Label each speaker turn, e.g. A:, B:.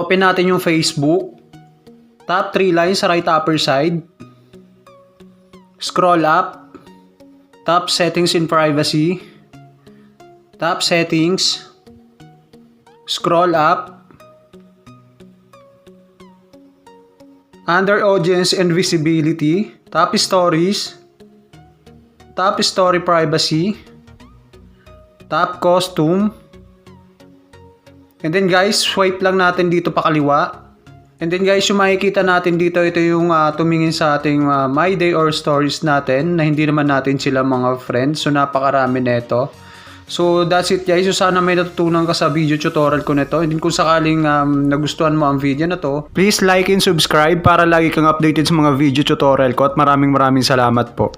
A: open natin yung Facebook. Top 3 lines sa right upper side. Scroll up. Tap settings in privacy. Tap settings. Scroll up. Under audience and visibility, tap stories. Tap story privacy. Tap costume. And then guys, swipe lang natin dito pa kaliwa. And then guys, yung makikita natin dito, ito yung ah, tumingin sa ating ah, My Day or Stories natin na hindi naman natin sila mga friends. So napakarami nito. So that's it guys. So sana may natutunan ka sa video tutorial ko nito. And then kung sakaling um, nagustuhan mo ang video na to, please like and subscribe para lagi kang updated sa mga video tutorial ko at maraming maraming salamat po.